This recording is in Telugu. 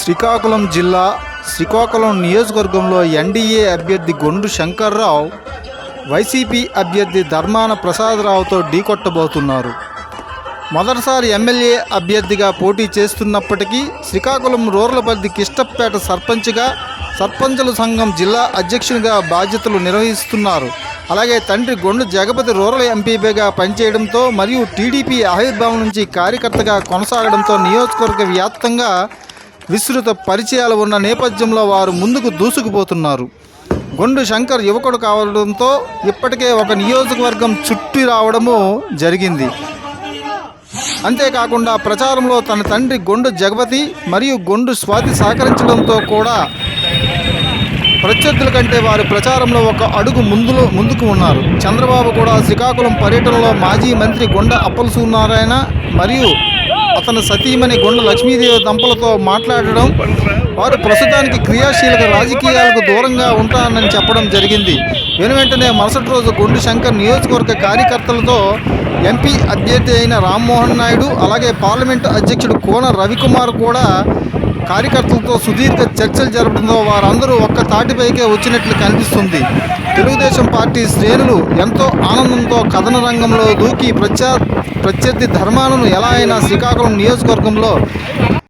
శ్రీకాకుళం జిల్లా శ్రీకాకుళం నియోజకవర్గంలో ఎన్డీఏ అభ్యర్థి గొండు శంకర్రావు వైసీపీ అభ్యర్థి ధర్మాన ప్రసాదరావుతో ఢీకొట్టబోతున్నారు మొదటిసారి ఎమ్మెల్యే అభ్యర్థిగా పోటీ చేస్తున్నప్పటికీ శ్రీకాకుళం రూరల్ పరిధి కిష్టప్పేట సర్పంచ్గా సర్పంచుల సంఘం జిల్లా అధ్యక్షునిగా బాధ్యతలు నిర్వహిస్తున్నారు. అలాగే తండ్రి గొండు జగపతి రూరల్ ఎంపీపీగా పనిచేయడంతో మరియు టీడీపీ ఆవిర్భావం నుంచి కార్యకర్తగా కొనసాగడంతో నియోజకవర్గ వ్యాప్తంగా విస్తృత పరిచయాలు ఉన్న నేపథ్యంలో వారు ముందుకు దూసుకుపోతున్నారు. గొండు శంకర్ యువకుడు కావడంతో ఇప్పటికే ఒక నియోజకవర్గం చుట్టి రావడము జరిగింది. అంతేకాకుండా ప్రచారంలో తన తండ్రి గొండు జగపతి మరియు గొండు స్వాతి సహకరించడంతో కూడా ప్రత్యర్థుల కంటే వారి ప్రచారంలో ఒక అడుగు ముందులో ముందుకు ఉన్నారు. చంద్రబాబు కూడా శ్రీకాకుళం పర్యటనలో మాజీ మంత్రి గొండ అప్పల సూర్యనారాయణ మరియు అతని సతీమణి గుండె లక్ష్మీదేవి దంపలతో మాట్లాడడం వారు ప్రస్తుతానికి క్రియాశీలక రాజకీయాలకు దూరంగా ఉంటానని చెప్పడం జరిగింది. వెను వెంటనే మరుసటి రోజు గుండు శంకర్ నియోజకవర్గ కార్యకర్తలతో ఎంపీ అభ్యర్థి అయిన రామ్మోహన్ నాయుడు అలాగే పార్లమెంటు అధ్యక్షుడు కోన రవికుమార్ కూడా కార్యకర్తలతో సుదీర్ఘ చర్చలు జరపడంతో వారందరూ ఒక్క తాటిపైకే వచ్చినట్లు కనిపిస్తుంది. తెలుగుదేశం పార్టీ శ్రేణులు ఎంతో ఆనందంతో కథన రంగంలో దూకి ప్రత్యా ప్రత్యర్థి ధర్మాలను ఎలా అయినా శ్రీకాకుళం నియోజకవర్గంలో